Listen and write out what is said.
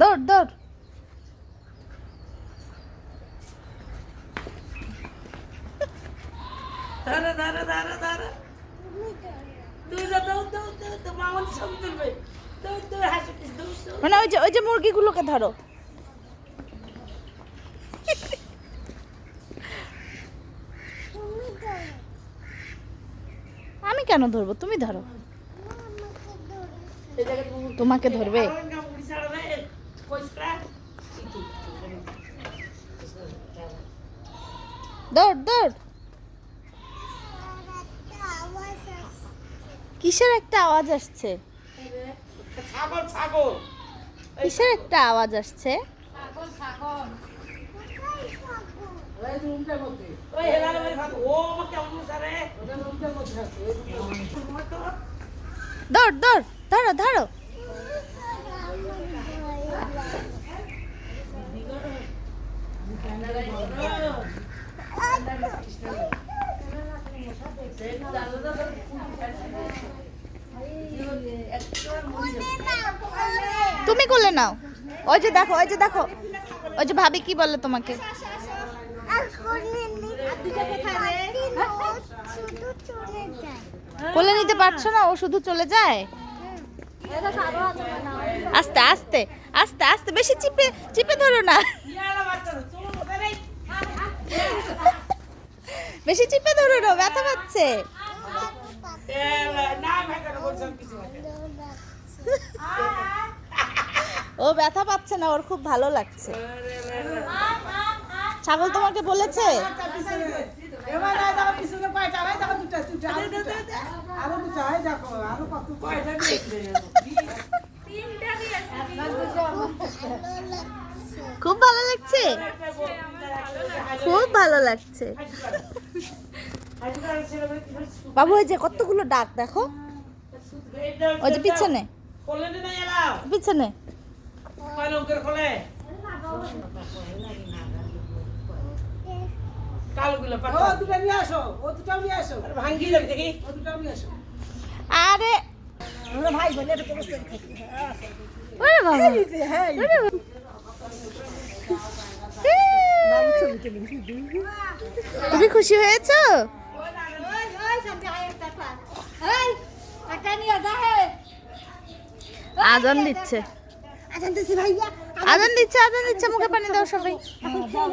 দৌড় দৌড়। মানে ওই যে ওই যে মুরগিগুলোকে ধরো। আমি কেন ধরবো? তুমি ধরো। তোমাকে ধরবে। দৌড় দৌড়। কিসের একটা আওয়াজ আসছে? ছাগল ছাগল। কিসের একটা আওয়াজ আসছে? দৌড় দৌড়। ধরো ধরো। তুমি করলে নাও। ওই যে দেখো, ওই যে দেখো। ওই যে ভাবি কি বলে তোমাকে? কোলে নিতে পারছ না? ও শুধু চলে যায়? আস্তে আস্তে আস্তে আস্তে। বেশি চিপে চিপে ধরো না। বেশি চিপে ধরো না ব্যথা পাচ্ছে। ও ব্যথা পাচ্ছে না, ওর খুব ভালো লাগছে। ছাগল তোমাকে বলেছে? খুব ভালো লাগছে? খুব ভালো লাগছে। বাবু ওই যে কতগুলো ডাক দেখো। ওই যে পিছনে। পিছনে। আরে। ভাই বোন হ্যাঁ। তুমি খুশি হয়েছো? আজান দিচ্ছে। আজান দিচ্ছে ভাইয়া। আজান দিচ্ছে আজান দিচ্ছে মুখে পানি দাও সবাই। যাও।